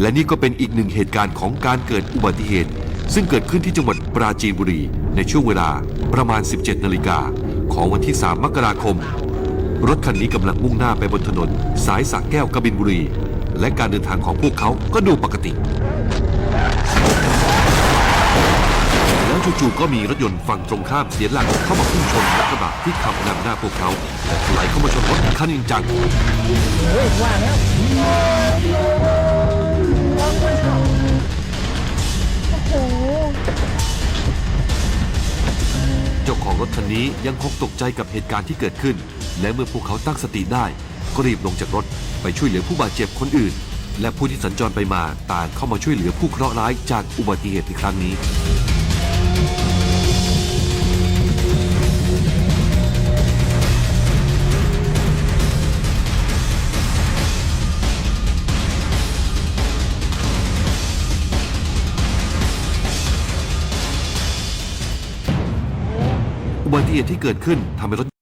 และนี่ก็เป็นอีกหนึ่งเหตุการณ์ของการเกิดอุบัติเหตุ ซึ่งเกิดขึ้นที่จังหวัดปราจีนบุรี ในช่วงเวลาประมาณ 17 นาฬิกาของวันที่ 3 มกราคม รถคันนี้กำลังมุ่งหน้าไปบนถนน สายสักแก้วกบินบุรี และการเดินทางของพวกเขาก็ดูปกติ แล้วจู่ๆก็มีรถยนต์ฝั่งตรงข้ามเสียหลักเข้ามาพุ่งชนรถกระบะที่ขับนำหน้าพวกเขาและถลเข้ามาชนรถอีกคันอย่างจัง ของรถคันนี้ยังคงตกใจกับเหตุการณ์ที่เกิดขึ้น และเมื่อพวกเขาตั้งสติได้ ก็รีบลงจากรถไปช่วยเหลือผู้บาดเจ็บคนอื่น และผู้ที่สัญจรไปมาต่างเข้ามาช่วยเหลือผู้เคราะห์ร้ายจากอุบัติเหตุในครั้งนี้ อุบัติเหตุที่เกิดขึ้นทำให้รถ